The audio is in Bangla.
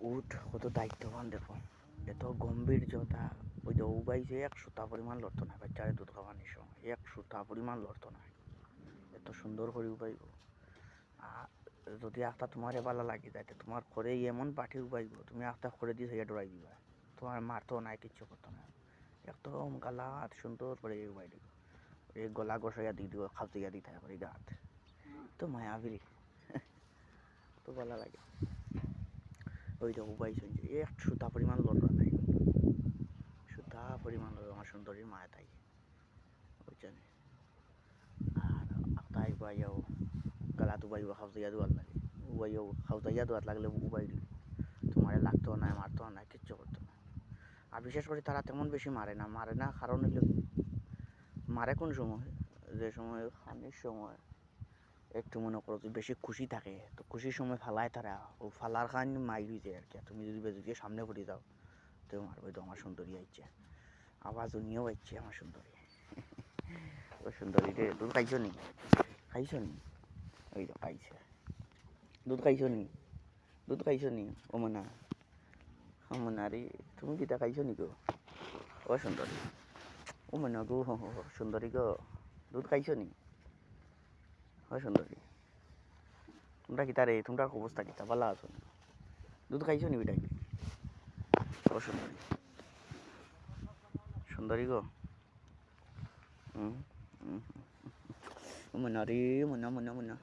উঠ, কত দায়িত্ববান দেখো। এত গম্ভীর্যতা ওই যে উবাইছে এক সুতা পরিমাণ লড়তো না, বাচ্চারে দুধ খাওয়ানোর সময়, এক সুতা পরিমাণ লড়তো না। এত সুন্দর করে উবাইব যদি একটা তোমার ভালো লাগে যাইতে তোমার করে এমন পাঠি উবাইব তুমি একটা করে দিয়ে সেটা ডরাই দিবা। তোমার মারতো নাই কিচ্ছু করতো না। একদম গালাত সুন্দর করে উবাই দিব এই গলা গসাইয়া দিয়ে দিব খাওয়াইয়া দিতে হবে গাত। তো মায়াবি তো ভালো লাগে। ওই যে উবাই শুনছে এক সুতা পরিমাণ লড়া নাই সুতা পরিমাণ লড়া আমার সুন্দরীর মায়া তাই। বুঝছেন? আর তাই বাইয়াও গলা তো বাইব খাওয়াইয়া দেওয়ার লাগে। উবাইও খাওয়াইয়া দেওয়ার লাগলে উবাই তোমারে লাগতো না মারতো না কিচ্ছু করতো না আর বিশেষ করে তারা তেমন বেশি মারে না। মারে না কারণ হইল, মারে কোন সময়? যে সময়, খানির সময়। একটু মনে করো যে বেশি খুশি থাকে। তো খুশির সময় ফালায় তারা। ও ফালার খান মাই হয়ে যায় আর কি। তুমি যদি বেজুকে সামনে পড়ে যাও, তো মারবে তো আমার সুন্দরী আইছে। আওয়াজও নিয়েও আইছে আমার সুন্দরী। ও সুন্দরী রে, দুধ খাইছো নি? খাইছো নি? ওই তো খাইছে দুধ খাইছো নি? দুধ খাইছো নি? ও মনা। ও মনা রে, তুমি কিটা খাইছো নি গো? ও সুন্দরী। ও মনা গো, সুন্দরী গো। দুধ খাইছো নি? ও সুন্দরী তোমরা কি তারে তোমরা অবস্থা কিতা ভালো আছো? দুধ খাইছো নি বিটাই ও সুন্দরী সুন্দরী গো হুম হুম মনা রে মনা মনা মনা